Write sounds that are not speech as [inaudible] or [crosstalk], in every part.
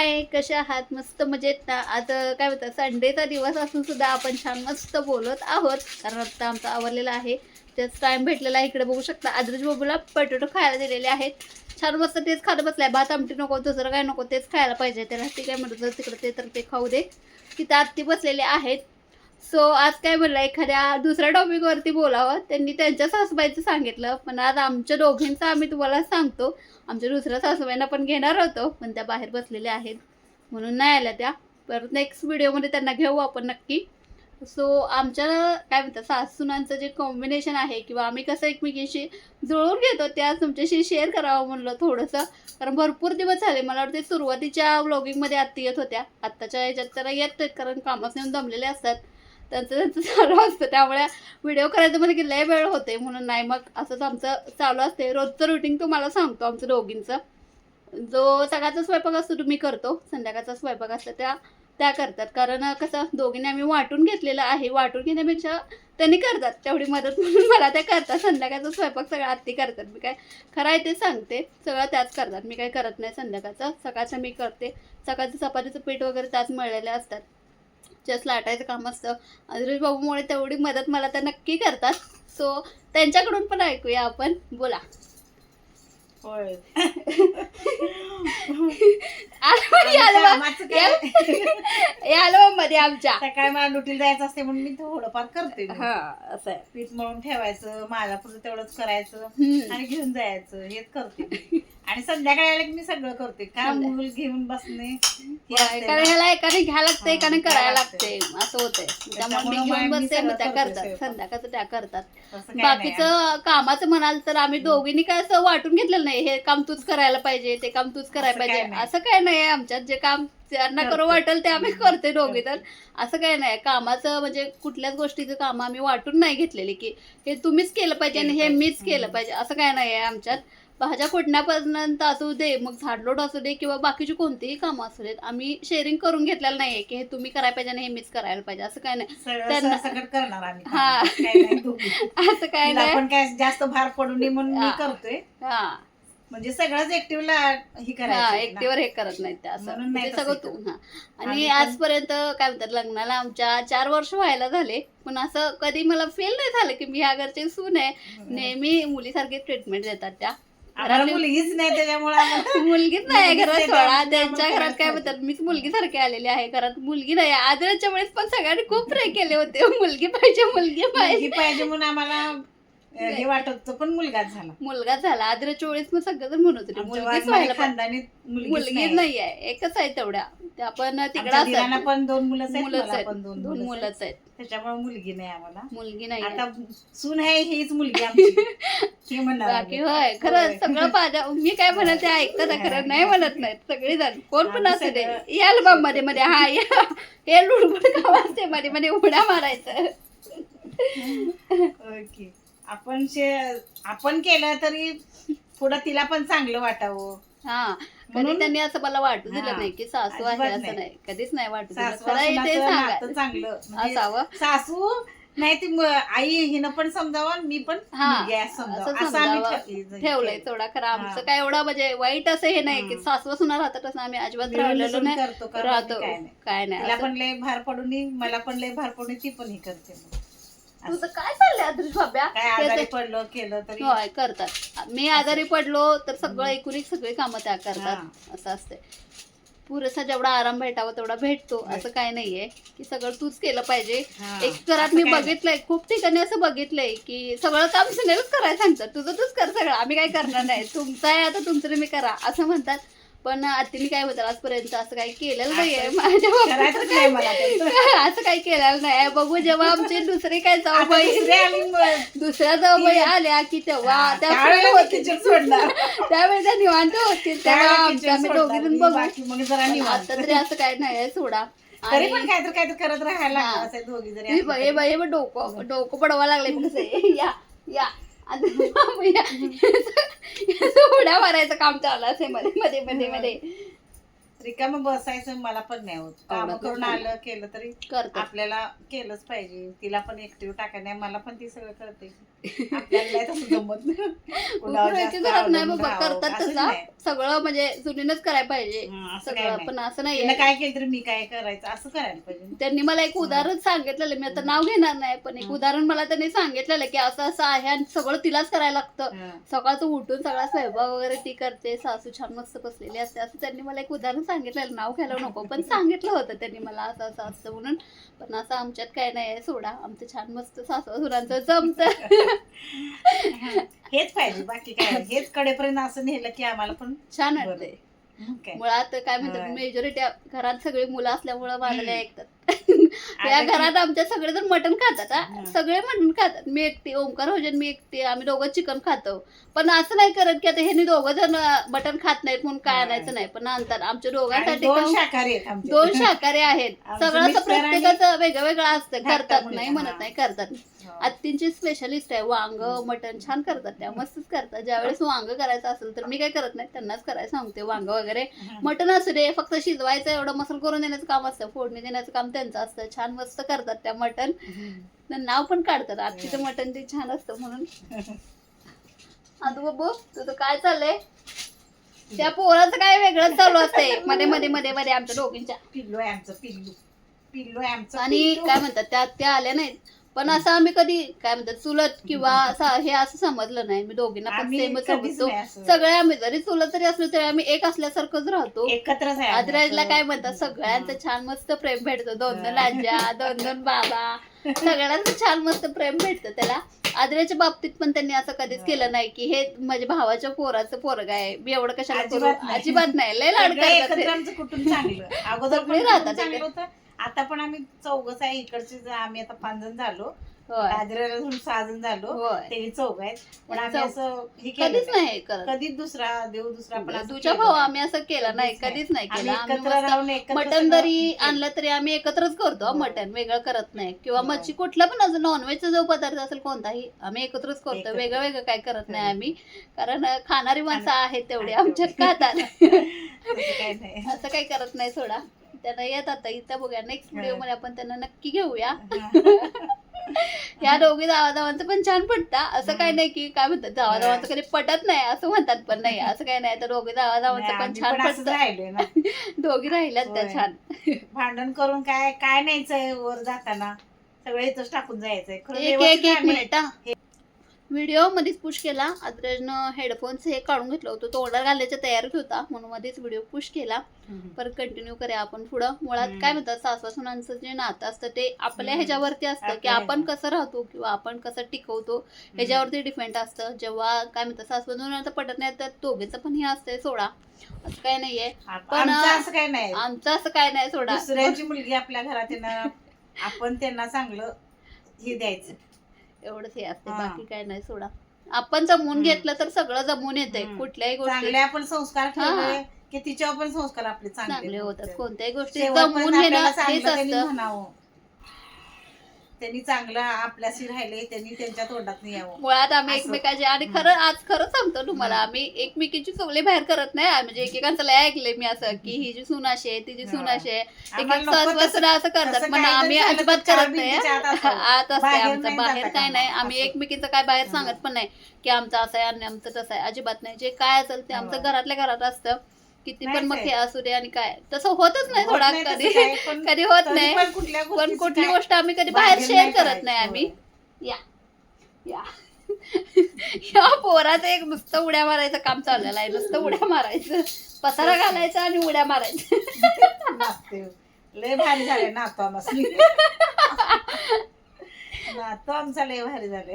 हाय कशा आहात? मस्त मजेत ना? आज काय म्हणतात संडेचा दिवस असून सुद्धा आपण छान मस्त बोलत आहोत. कारण आता आमचा आवरलेला आहे. त्याच टाइम भेटलेला आहे. इकडे बघू शकता आदर्श बाबूला पटोटो खायला दिलेले आहेत. छान मस्त तेच खात बसलाय. भात आमटी नको दुसरं काय नको तेच खायला पाहिजे. त्याला ती काय म्हणत तिकडे ते तर ते खाऊ दे. तिथं आत्ती बसलेले आहेत. सो आज काय म्हणलं एखाद्या दुसऱ्या टॉपिकवरती बोलावं. त्यांनी त्यांच्या सासूबाईचं सांगितलं. पण आज आमच्या दोघींचं आम्ही तुम्हाला सांगतो. आमच्या दुसऱ्या सासूबाईंना पण घेणार होतो पण त्या बाहेर बसलेल्या आहेत. म्हणून नाही आल्या त्या. परत नेक्स्ट व्हिडिओमध्ये त्यांना घेऊ आपण नक्की. सो आमच्या काय म्हणतात सासूनांचं जे कॉम्बिनेशन आहे किंवा आम्ही कसं एकमेकींशी जुळवून घेतो ते आज तुमच्याशी शेअर करावं म्हणलं थोडंसं. कारण भरपूर दिवस झाले मला वाटते सुरुवातीच्या व्लॉगिंगमध्ये आत्ता येत होत्या. आत्ताच्या याच्यात तर येत कारण कामात नेऊन दमलेले असतात. त्यांचं त्यांचं [laughs] चालू असतं. त्यामुळे व्हिडिओ करायचं म्हणजे की लय वेळ होते म्हणून नाही. मग असंच आमचं चालू असते रोजचं रुटीन तुम्हाला सांगतो आमचं दोघींचं. जो सकाळचा स्वयंपाक असतो तो मी करतो. संध्याकाळचा स्वयंपाक असतो त्या त्या करतात. कारण कसं दोघींनी आम्ही वाटून घेतलेलं आहे. वाटून घेण्यापेक्षा त्यांनी करतात. तेवढी मदत म्हणून मला त्या करतात. संध्याकाळचा स्वयंपाक सगळं आत्ती करतात. मी काय खरं आहे ते सांगते. सगळं त्याच करतात. मी काय करत नाही संध्याकाळचं. सकाळचं मी करते. सकाळचं चपातीचं पीठ वगैरे त्याच मळलेले असतात. जस्ट लाटायचं काम असतं. अजून बाबूमुळे तेवढी मदत मला त्या नक्की करतात. सो त्यांच्याकडून पण ऐकूया आपण. बोला. होय. [laughs] आलो मध्ये आमच्या. सकाळी मला ड्युटीला जायचं असते म्हणून मी थोडंफार करते. हा असं पीठ मळून ठेवायचं माझ्या पुढे तेवढंच करायचं. आणि घेऊन जायचं. हेच करते. आणि संध्याकाळी आले की मी सगळं करते. का संध्या- मूल घेऊन बसणे कारण. ह्याला एकाने घ्यायला लागते एकाने करायला लागते असं होतंय. त्यामुळे मी घेऊन बसते मग त्या करते करतात. संध्याकाळचं त्या करतात. बाकीचं कामाचं म्हणाल तर आम्ही दोघींनी काय असं वाटून घेतलेलं नाही. हे काम तूच करायला पाहिजे ते काम तूच करायला पाहिजे. असं काय नाही. आमच्यात जे काम ज्यांना करू. वाटेल ते आम्ही करते दोघी तर असं काय नाही कामाचं म्हणजे कुठल्याच गोष्टीचं काम आम्ही वाटून नाही घेतलेली की हे तुम्हीच केलं पाहिजे आणि हे. मीच केलं. पाहिजे असं काय नाही आहे आमच्यात भाज्या फोडण्यापर्यंत असू दे मग झाडलोट असू दे किंवा बाकीची कोणतीही कामं असू देत आम्ही शेअरिंग करून घेतलेलं नाहीये की हे तुम्ही करायला पाहिजे आणि हे मीच करायला पाहिजे असं [laughs] काय नाही त्यांना- हा. नाही. असं काय नाही जास्त भार पडू नये म्हणून. करतोय हा म्हणजे सगळंच ऍक्टिव्हला ही हा एकटीवर हे करत नाहीत ते असं. म्हणून नाही म्हणजे सगळं तू हा. आणि आम्ही पण- आजपर्यंत काय म्हणतात लग्नाला आमच्या चार वर्ष व्हायला झाले. पण असं कधी मला फील नाही झालं की मी ह्या घरची सून आहे. नेहमी मुलीसारखी ट्रीटमेंट देतात त्या. आम्हाला घरातली- मुलगीच नाही त्याच्यामुळे आम्हाला. [laughs] मुलगीच नाही मुलगीच घरात नाही, सोडा. त्यामुळे त्यांच्या आम्हाला घरात काय म्हणतात मीच मुलगी सारखी आलेली आहे घरात. मुलगी नाही आदराच्या वेळेस पण सगळ्यांनी खूप प्रे केले होते. मुलगी पाहिजे मुलगी पाहिजे. मुलगी पाहिजे म्हणून आम्हाला हे वाटत पण मुलगाच झाला. मुलगा झाला. आदराच्या वेळेस पण सगळं म्हणत होते. मुलगीच व्हायला. खानदानी मुलगीच नाही. आहे एकच आहे तेवढ्या. त्या पण तिकडे पण दोन मुलंच आहेत दोन मुलंच आहेत. त्याच्यामुळे मुलगी नाही आम्हाला. मुलगी नाही. आता सून आहे हीच मुलगी आमची. [laughs] हे बाकी. होय. खरं. सगळं पाहिजे मी काय म्हणत ऐकतात खरं नाही म्हणत नाहीत. सगळी जण कोण पण असू दे. सगळं- या अल्बममध्ये मध्ये. हा या. हे लुडबुड काम असते मध्ये मध्ये उड्या मारायचं. ओके. आपण शे- आपण केलं तरी पुढं तिला पण चांगलं वाटावं हा कधी म्हणून- त्यांनी असं मला वाटू दिलं हा. नाही की सासू आहे अजिबात असं नाही. नाही कधीच नाही वाटू दिलं सासू खरं आहे ते सुनाचं नातं सांगा चांगलं म्हणजे असावं सासू नाही ती म- आई हिनं पण समजावं आणि मी पण हा, असं असं आम्ही समजावं. ठेवलंय. ठेवलंय थोडा खरं आमचं हा. काय एवढं म्हणजे वाईट असं हे नाही की. सासू सुना राहतात असं आम्ही अजिबात मिळून राहिलेलो मिसळून नाही करतो राहतो काय नाही काय नाही तिला असं. पण लय भार पडून मला पण लय भार पडून ती पण हे करते मग. तुझं काय चाललंय अदृश बाब्या काय आजारी पडलं केलं तरी. होय करतात. मी आजारी पडलो तर सगळं एकूण एक सगळी कामं त्या करतात. असं असते पुरेसा जेवढा आराम भेटावा तेवढा भेटतो. असं. काय नाहीये. की सगळं तूच केलं पाहिजे. हा. एक घरात असं मी काय नाही. बघितलंय खूप ठिकाणी असं बघितलंय की सगळं काम सुनेलच करायला सांगतात. तुझं तूच कर सगळं. आम्ही काय करणार नाही. तुमचं आहे आता तुमचं तुम्ही करा. असं म्हणतात. पण आत्तीने काय होतं आजपर्यंत असं काही केलेलं नाहीये माझ्या करायचंच बाबतीत नाही मला ते. [laughs] असं काही केलेलं नाही बघू जेव्हा आमचे दुसरे काय आता जाऊ दुसरी आली मग. दुसऱ्या जाऊबाई आल्या की तेव्हा त्या त्यावेळेला free मी होतील. kitchen सोडणार. त्यावेळी त्या निवांत होतील तेव्हा त्यावेळेला आमच्या kitchen आम्ही सोडणार. दोघी जण मी बघू मग जरा निवांत. आता तरी असं काय नाही सोडा तरी आणि पण करत राहायला हा. लागलं असं दोघी जरी हे बघ हे असलं बघ हे बघ डोकं डोकं पडवा लागले. [laughs] या या आता या. याचं [laughs] उड्या मारायचं काम चालू असे मध्ये मध्ये मध्ये मध्ये. रिकामं बसायचं मला पण नाही होत काम आवडत करून नाही. आलं केलं तरी करतात आपल्याला केलंच पाहिजे तिला पण एकटीव टाकाय नाही मला पण ती सगळं कळते [laughs] आपल्याला नाही तसं जमत कुणावर उपरायची जास्त गरज नाही अवलंबून बाबा राहावं, करतात असंच तसा नाही. सगळं म्हणजे जुनीनच करायला पाहिजे हं, असं काय सगळं नाही. पण असं तिनं नाही काय केलं तर मी काय करायचं असं करायला पाहिजे ना. त्यांनी मला एक उदाहरण सांगितलेलं मी आता नाव घेणार नाही पण एक हं. उदाहरण मला त्यांनी सांगितलेलं की असं असं आहे आणि सगळं तिलाच करायला लागतं हं. सकाळचं उठून सगळा स्वयंपाक वगैरे ती करते सासू छान मस्त बसलेली असते असं त्यांनी मला एक उदाहरण सांगितलेलं नाव घ्यायला नको. पण सांगितलं होतं त्यांनी मला असं असं असतं म्हणून. पण असं आमच्यात काय नाही आहे सोडा. आमचं छान मस्त सासू सुरांचं जमतं. [laughs] हेच पाहिजे बाकी काय. हेच कडेपर्यंत असं नेलं की आम्हाला पण छान. वाटतंय. मुळात काय म्हणतात. मेजॉरिटी घरात सगळी मुलं असल्यामुळं मला ऐकतात. [laughs] [laughs] या घरात आमच्या सगळेजण मटण खातात हा. सगळे मटण खातात. मी एकटी ओंकार भोजन मी एकटी आम्ही दोघं चिकन खातो. पण असं नाही करत की आता ह्यांनी दोघं जण मटण खात नाहीत म्हणून काय. आणायचं नाही. पण आणतात आमच्या आणि दोघांसाठी दोन शाकाहारी आहेत आमचे. दोन शाकाहारी आहेत. आमचे सगळं असं मिस्टर आणि- प्रत्येकाचं वेगळं वेगळं असतं. धाकटा करतात मुलगा, नाही म्हणत. नाही करतात. हो. आत्तींची स्पेशलिस्ट आहे. वांग मटण छान करतात. त्या मस्तच करतात. ज्यावेळेस वांग करायचं असेल तर मी काय करत नाही त्यांनाच करायला सांगते. वांग वगैरे हं. मटण असू दे फक्त शिजवायचं एवढं मसाला करून देण्याचं काम असतं. फोडणी देण्याचं काम त्यांचं असतं. छान मस्त करतात त्या मटण. नाव पण काढतात आजचीचं मटण ते छान असतं म्हणून. आता बाबू तुझं काय चाललंय? त्या पोराचं काय वेगळंच चालू असतंय. मध्ये मध्ये मध्ये मध्ये आमच्या दोघींच्या. पिल्लू आहे आमचं पिल्लू. पिल्लू आहे आमचं आणि पिल्लू. काय म्हणतात त्या त्या आल्या नाहीत. पण असं आम्ही कधी काय म्हणतात चुलत किंवा असं हे असं समजलं नाही मी दोघींना पण आम्ही सेमच कधीच समजतो नाही असं. सगळे आम्ही जरी चुलत तरी असलो तरी आम्ही एक असल्यासारखंच राहतो एकत्रच आहे आम्ही आदराजला असं. काय म्हणतात सगळ्यांचं छान मस्त प्रेम भेटतं दोन दोन. आज्या दोन दोन बाबा सगळ्यांचं छान मस्त प्रेम भेटतं त्याला आदराच्या बाबतीत पण त्यांनी असं कधीच. केलं नाही की हे माझ्या भावाच्या पोराचं पोरग आहे मी एवढं कशाला करू अजिबात नाही. अजिबात नाही लय सगळे करतात एकत्र ते. आमचं कुटुंब चांगलं अगोदर सगळे पण राहतात कुटुंब चांगलं एकत्र. होतं आता पण आम्ही चौघच आहे इकडचे आम्ही आता पाच जण झालो होय राजऱ्याला धरून सहा जण झालो होय ते चौघ आहेत पण आम्ही चौघ. असं हे केलं कधीच नाही. करत कधीच दुसरा देव दुसरा पण असं तुझ्या केलं भाऊ. आम्ही असं केलं नाही कधीच नाही. कधीच नाही आम्ही केलं एकत्र राहून एकत्र मटन सगळं जरी. आणलं तरी आम्ही एकत्रच करतो. मटन वेगळं करत नाही किंवा. मच्छी कुठला पण असं नॉनव्हेजचा जो पदार्थ असेल कोणताही आम्ही एकत्रच करतो एकत्र. वेगळं वेगळं काय करत नाही हो. आम्ही कारण अं, खाणारी माणसं आहेत तेवढी आमच्यात तेवढी. खातात तसं [laughs] काही नाही असं काही करत नाही सोडा त्यांना येतात आता. इथं बघूया. नेक्स्ट व्हिडिओमध्ये आपण त्यांना नक्की घेऊया. [laughs] या दोघी जावाजावांचं पण छान पटतं असं काही नाही की काय म्हणतात जावाजावांचं कधी पटत नाही. असं म्हणतात पण नाही. असं काही नाही. तर दोघी नाही, पण छान पटतं [laughs] दोघी राहिल्यात त्या. छान. [laughs] भांडण करून काय काय न्यायचंय वर जाताना? सगळं इथंच टाकून जायचंय. एक एक मिनिट. व्हिडिओ मध्येच पुश केला. अद्रजनं हेडफोन्स हे काढून घेतलं होतं. तो ऑर्डर घालायच्या तयारीत होता. म्हणून मध्येच व्हिडिओ पुश केला. परत कंटिन्यू करूया आपण पुढं. मुळात. काय म्हणतात सासवासुनांचं जे नातं असतं ते आपल्या. ह्याच्यावरती असतं. की आपण. कसं राहतो किंवा आपण कसं टिकवतो ह्याच्यावरती डिपेंड असतं. जेव्हा काय म्हणतात सासवासुनांचं पटत नाही तर दोघीचं पण हे असतंय सोडा. असं काय नाहीये. पण, असं काही नाही. आमचं असं काय नाही सोडा. दुसऱ्याची मुलगी आपल्या घरात येणार आपण त्यांना चांगलं हे द्यायचं. एवढंच हे असते हा. बाकी काय नाही सोडा आपण जमवून. घेतलं तर सगळं जमवून येते हम्म. कुठल्याही गोष्टी चांगले आपण संस्कार. ठेवले की तिच्यावर पण संस्कार आपले चांगले होतात. कोणत्याही गोष्टी शेवटपर्यंत जमवून घेणं हेच चांगलं त्यांनी असतं म्हणावं त्यांनी चांगलं आपल्याशी राहिले त्यांनी त्यांच्या तोंडात यावं मुळात आम्ही असं. एकमेकाचे आणि. खरं आज खरं सांगतो तुम्हाला आम्ही एकमेकीची चुगली बाहेर करत नाही आम्ही म्हणजे एकेकांचं लय ऐकलंय मी असं की ही जी सून अशी आहे तिची सून. अशी आहे एक आम्हाला एक नको सासवा तसं- सुद्धा असं करतात तसं पण आम्ही झालं अजिबात चार करत नाही भिंतीच्या आत असते बाहेर आमचं नाही बाहेर जाता काय नाही कामा. आम्ही असं. एकमेकीचं काय बाहेर. सांगत पण नाही की आमचं असं आहे आणि आमचं तसं आहे अजिबात नाही जे काय असेल ते आमचं हो. घरातल्या घरात असतं किती पण मग. हे असू दे आणि काय. तसं होतच नाही थोडा कधी. [laughs] कधी होत नाही. पण कुठली गोष्ट आम्ही कधी बाहेर शेअर करत. नाही आम्ही. या. या. [laughs] या पोराचं एक नुसतं उड्या मारायचं काम चाललेलं आहे. नुसतं उड्या मारायचं. पसारा घालायचा आणि उड्या मारायचं. [laughs] लय भारी झाले नातो आमसनी नातो आमचा लय भारी झाले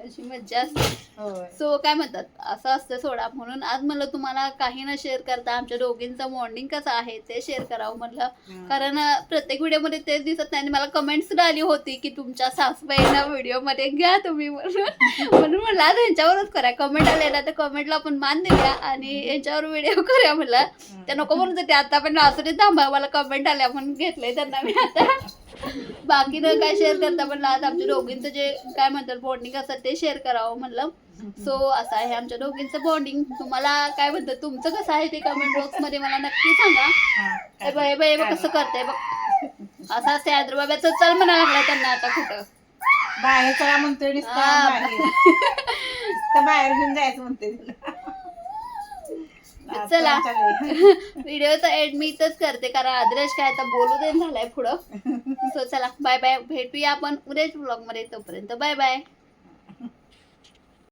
अशी मज्जा असते. होय. सो काय म्हणतात? असं असतं सोडा. म्हणून आज म्हणलं तुम्हाला काही न शेअर करता. आमच्या दोघींचं मॉर्निंग कसं आहे ते शेअर करावं म्हणलं. कारण अं, प्रत्येक व्हिडिओमध्ये तेच दिसत नाही. आणि मला कमेंट सुद्धा आली होती की तुमच्या सासूबाईंना व्हिडिओमध्ये घ्या तुम्ही म्हणून. [laughs] म्हणून म्हणलं आज यांच्यावरच करा. कमेंट आले ना तर कमेंटला आपण मान देऊया आणि यांच्यावर व्हिडिओ [laughs] करूया म्हणलं. ते नको म्हणून ते आता पण असू दे थांबा. मला कमेंट आल्या म्हणून घेतलंय त्यांना मी आता. [laughs] बाकी न काय शेअर करता म्हणलं आज आमच्या दोघींचं जे काय म्हणतात बॉन्डिंग असतं ते शेअर करावं म्हणलं. सो असं आहे आमच्या दोघींचं बॉन्डिंग तुम्हाला काय म्हणतात तुमचं कसं आहे ते कमेंट बॉक्समध्ये मला नक्की सांगा. हा, बघ हे बघ हे बघ कसं करताय बघ. असं असते आद्र बाब्याचं चल म्हणायला लागला त्यांना आता कुठं. बाहेर चला म्हणतोय नुसतं हा. बाहेर. घेऊन जायचं म्हणते तिला. चालू. व्हिडिओचा एंड मी इथंच करते कारण आद्रेश काय आता बोलू दे झालाय पुढं. सो चला बाय बाय भेटूया आपण उद्याच ब्लॉगमध्ये तोपर्यंत. Bye bye